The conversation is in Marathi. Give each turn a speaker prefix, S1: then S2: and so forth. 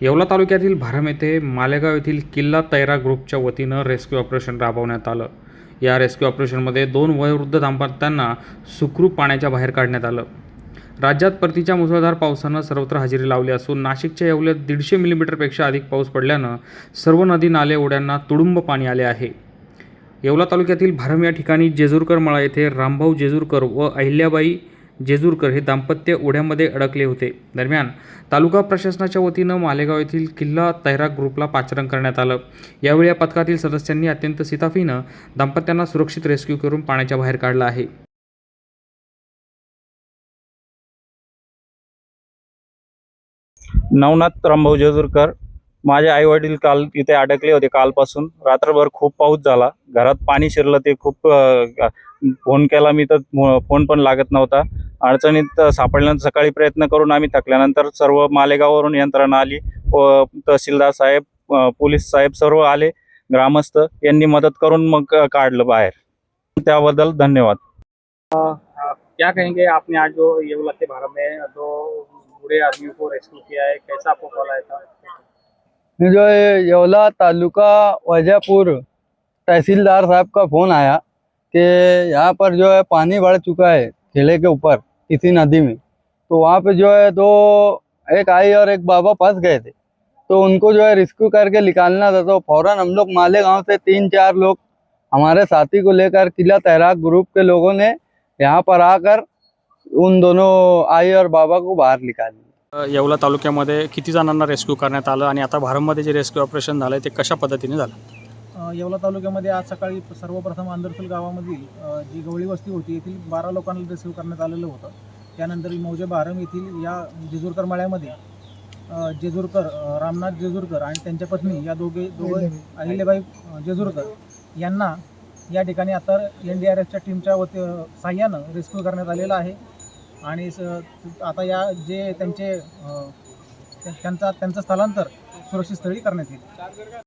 S1: येवला तालुक्यातील भारम येथे मालेगाव येथील किल्ला तैरा ग्रुपच्या वतीनं रेस्क्यू ऑपरेशन राबवण्यात आलं. या रेस्क्यू ऑपरेशनमध्ये दोन वयोवृद्ध दाम्पत्यांना सुखरूप पाण्याच्या बाहेर काढण्यात आलं. राज्यात परतीच्या मुसळधार पावसानं सर्वत्र हजेरी लावली असून नाशिकच्या येवल्यात दीडशे मिलीमीटरपेक्षा अधिक पाऊस पडल्यानं सर्व नदी नाले ओढ्यांना तुडुंब पाणी आले आहे. येवला तालुक्यातील भारम या ठिकाणी जेजूरकर मळा येथे रामभाऊ जेजूरकर व अहिल्याबाई जेजूरकर हे दाम्पत्य ओढ्यामध्ये अडकले होते. दरम्यान तालुका प्रशासनाच्या वतीनं मालेगाव येथील किल्ला तैराक ग्रुपला पाचारण करण्यात आलं. यावेळी या पथकातील सदस्यांनी अत्यंत सिताफीनं दाम्पत्यांना सुरक्षित रेस्क्यू करून पाण्याच्या बाहेर काढलं आहे.
S2: नवनाथ रामभाऊ जेजूरकर माझे आई वडील काल इथे अडकले होते कालपासून. रात्रभर खूप पाऊस झाला. घरात पाणी शिरलं ते खूप फोन केला मी तर फोन पण लागत नव्हता. अडचणीत सापडल्यानंतर सकाळी प्रयत्न करून आम्ही थकल्यानंतर सर्व मालेगाववरून यंत्रणा आली. व तहसीलदार साहेब पोलीस साहेब सर्व आले. ग्रामस्थ यांनी मदत करून मग काढलं बाहेर. त्याबद्दल धन्यवाद.
S3: क्या कहेंगे आपने आज जो येवला के बारे में दो बूढ़े आदमियों को रेस्क्यू किया है कैसा आपको कॉल आया था?
S4: जो येवला तालुका वजहपुर तहसीलदार साहब का फ़ोन आया कि यहाँ पर जो है पानी बढ़ चुका है ठेले के ऊपर। किसी नदी में। तो वहाँ पे जो है दो एक आई और एक बाबा फंस गए थे। तो उनको जो है रेस्क्यू करके निकालना था। तो फौरन हम लोग मालेगांव से तीन चार लोग हमारे साथी को लेकर किला तैराक ग्रुप के लोगों ने यहाँ पर आकर उन दोनों आई और बाबा को बाहर निकाल
S3: येवला तालुक्यामध्ये किती जणांना रेस्क्यू करण्यात आलं आणि आता भारममध्ये जे रेस्क्यू ऑपरेशन झालं ते कशा पद्धतीने झालं?
S5: येवला तालुक्यामध्ये आज सकाळी सर्वप्रथम आंदरसूल गावामधील जी गवळी वस्ती होती येथील बारा लोकांना रिसिव्ह करण्यात आलेलं होतं. त्यानंतर मौजे बारम येथील या जेजूरकर मळ्यामध्ये जेजूरकर रामनाथ जेजूरकर आणि त्यांच्या पत्नी या दोघे दोघे अहिल्याबाई जेजुरकर जेजूरकर यांना या ठिकाणी आता एन डी आर एफच्या टीमच्या वती अ, साह्यानं रेस्क्यू करण्यात आलेलं आहे. आणि स- आता या जे त्यांचे त्यांचा त्यांचं स्थलांतर सुरक्षित स्थळी करण्यात येईल.